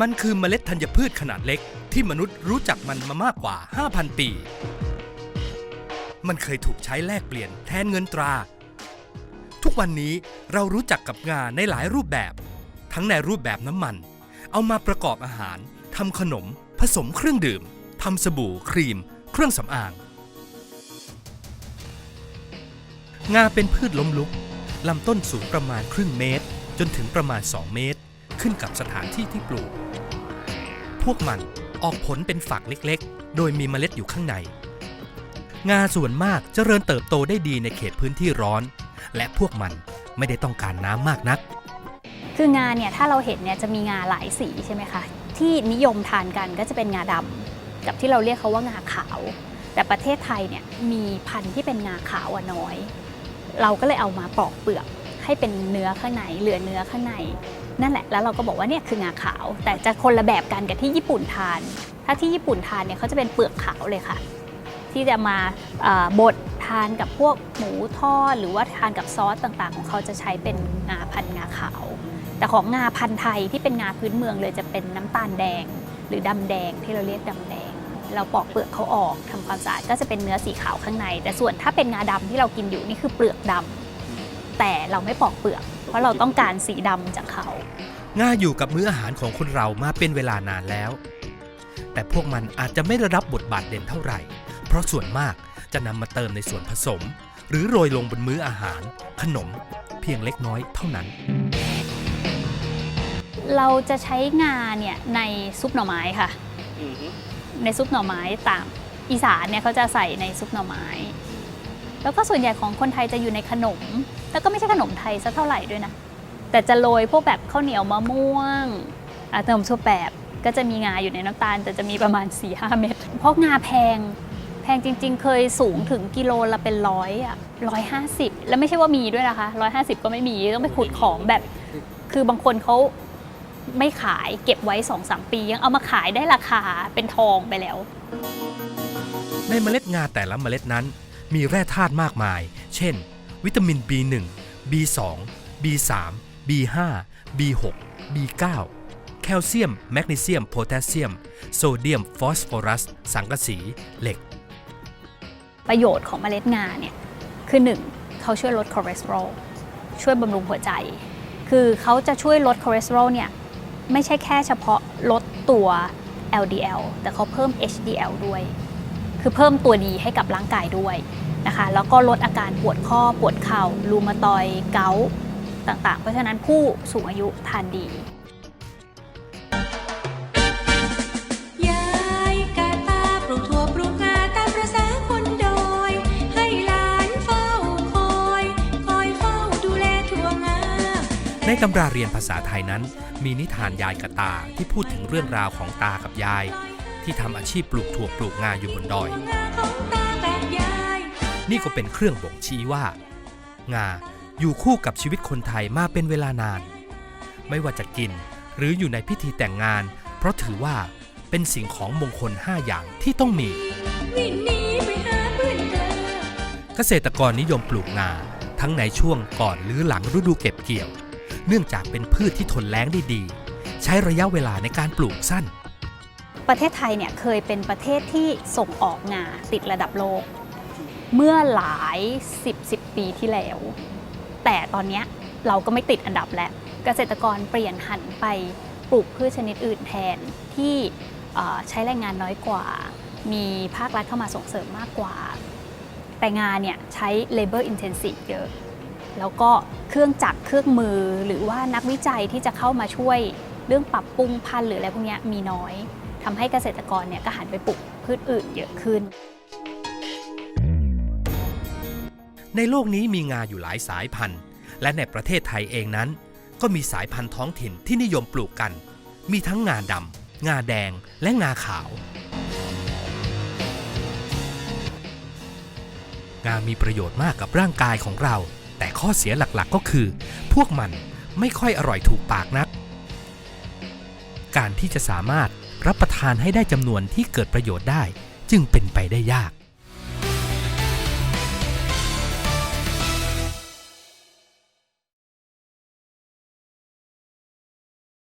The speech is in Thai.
มันคือเมล็ดธัญพืชขนาดเล็ก ที่มนุษย์รู้จักมันมามากกว่า 5,000 ปี มันเคยถูกใช้แลกเปลี่ยนแทนเงินตรา ทุกวันนี้เรารู้จักกับงาในหลายรูปแบบ ทั้งในรูปแบบน้ำมัน เอามาประกอบอาหารทำขนม ผสมเครื่องดื่มทำสบู่ครีม เครื่องสำอาง งาเป็นพืชล้มลุกลำต้นสูงประมาณครึ่งเมตร จนถึงประมาณ 2 เมตร ขึ้นกับสถานที่ที่ปลูก พวกมันออกผลเป็นฝักเล็กๆ โดยมีเมล็ดอยู่ข้างใน งาส่วนมากเจริญเติบโตได้ดีในเขตพื้นที่ร้อน และพวกมันไม่ได้ต้องการน้ำมากนัก คืองาเนี่ยถ้าเราเห็นเนี่ยจะมีงาหลายสีใช่ไหมคะ ที่นิยมทานกันก็จะเป็นงาดำกับที่เราเรียกเขาว่างาขาว แต่ประเทศไทยเนี่ยมีพันธุ์ที่เป็นงาขาวน้อย เราก็เลยเอามาปอกเปลือกให้เป็นเนื้อข้างในเหลือเนื้อข้างใน นั่นแหละแล้วเราก็บอกว่าเนี่ยคืองาขาว แต่จะคนละแบบกันกับที่ญี่ปุ่นทาน ถ้าที่ญี่ปุ่นทานเนี่ยเขาจะเป็นเปลือกขาวเลยค่ะ ที่จะมาบดทานกับพวกหมูทอดหรือว่าทานกับซอสต่างๆ ของเขาจะใช้เป็นงาพันงาขาว แต่ของงาพันไทยที่เป็นงาพื้นเมืองเลยจะเป็นน้ำตาลแดง หรือดำแดงที่เราเรียกดำแดง เราปอกเปลือกเขาออกทำความสะอาดก็จะเป็นเนื้อสีขาวข้างใน แต่ส่วนถ้าเป็นงาดำที่เรากินอยู่นี่คือเปลือกดำแต่เราไม่ปอกเปลือก ราะเราต้องการสีดำจากเขางาอยู่กับมื้ออาหารของคนเรามาเป็นเวลานานแล้ว แต่พวกมันอาจจะไม่ได้รับบทบาทเด่นเท่าไหร่ เพราะส่วนมากจะนำมาเติมในส่วนผสม หรือโรยลงบนมื้ออาหาร ขนม เพียงเล็กน้อยเท่านั้น เราจะใช้งาเนี่ยในซุปหน่อไม้ค่ะ ในซุปหน่อไม้ต่างอีสานเนี่ยเขาจะใส่ในซุปหน่อไม้ แล้วก็ส่วนใหญ่ของคนไทยจะอยู่ในขนม แล้วก็ไม่ใช่ขนมไทยสักเท่าไหร่ด้วยนะ แต่จะโรยพวกแบบข้าวเหนียวมะม่วงขนมชั่วแปบก็จะมีงาอยู่ในน้ำตาล แต่จะมีประมาณ4-5เม็ดเพราะงาแพง แพงจริง ๆ เคยสูงถึงกิโลละเป็นร้อยอะร้อยห้าสิบแล้วไม่ใช่ว่ามีด้วยนะคะร้อยห้าสิบก็ไม่มีต้องไปขุดของแบบ คือบางคนเขาไม่ขายเก็บไว้สองสามปี ยังเอามาขายได้ราคาเป็นทองไปแล้ว ในเมล็ดงาแต่ละเมล็ดนั้น มีแร่ธาตุมากมาย เช่น วิตามิน B1 B2 B3 B5 B6 B9 แคลเซียม แมกนีเซียม โพแทสเซียม โซเดียม ฟอสฟอรัส สังกะสี เหล็ก ประโยชน์ของเมล็ดงาเนี่ย คือ 1. เขาช่วยลดคอเลสเตอรอล ช่วยบำรุงหัวใจ คือเขาจะช่วยลดคอเลสเตอรอลเนี่ย ไม่ใช่แค่เฉพาะลดตัว LDL แต่เขาเพิ่ม HDL ด้วย คือเพิ่มตัวดีให้กับร่างกายด้วย นะคะ แล้วก็ลดอาการปวดข้อปวดเข่ารูมาตอยด์เกาต์ต่างๆ เพราะฉะนั้นผู้สูงอายุทานดียายกาตาปลูกถั่วปลูกงาตามประษาคนดอยให้หลานเฝ้าคอยคอยเฝ้าดูแลถั่วงาในตำราเรียนภาษาไทยนั้น มีนิทานยายกะตาที่พูดถึงเรื่องราวของตากับยาย ที่ทำอาชีพปลูกถั่วปลูกงาอยู่บนดอยงาของตากับยาย นี่ก็เป็นเครื่องบ่งชี้ว่า งาอยู่คู่กับชีวิตคนไทยมาเป็นเวลานาน ไม่ว่าจะกินหรืออยู่ในพิธีแต่งงาน เพราะถือว่าเป็นสิ่งของมงคล 5 อย่างที่ต้องมีเพื่อนเธอเกษตรกรนิยมปลูกงาทั้งในช่วงก่อนหรือหลังฤดูเก็บเกี่ยว เนื่องจากเป็นพืชที่ทนแล้งได้ดี ใช้ระยะเวลาในการปลูกสั้น ประเทศไทยเนี่ยเคยเป็นประเทศที่ส่งออกงาติดระดับโลก เมื่อหลาย 10 10 ปีที่แล้ว แต่ตอนนี้เราก็ไม่ติดอันดับแล้ว เกษตรกรเปลี่ยนหันไปปลูกพืชชนิดอื่นแทนที่ใช้แรงงานน้อยกว่า มีภาครัฐเข้ามาส่งเสริมมากกว่า แต่งานเนี่ยใช้ labor intensive เยอะ แล้วก็เครื่องจักรเครื่องมือหรือว่านักวิจัยที่จะเข้ามาช่วยเรื่องปรับปรุงพันธุ์หรืออะไรพวกนี้มีน้อยทำให้เกษตรกรเนี่ยก็หันไปปลูกพืชอื่นเยอะขึ้น ในโลกนี้มีงาอยู่หลายสายพันธุ์ และในประเทศไทยเองนั้น ก็มีสายพันธุ์ท้องถิ่นที่นิยมปลูกกัน มีทั้งงาดำงาแดงและงาขาว งามีประโยชน์มากกับร่างกายของเรา แต่ข้อเสียหลักๆก็คือ พวกมันไม่ค่อยอร่อยถูกปากนัก การที่จะสามารถรับประทานให้ได้จำนวนที่เกิดประโยชน์ได้ จึงเป็นไปได้ยาก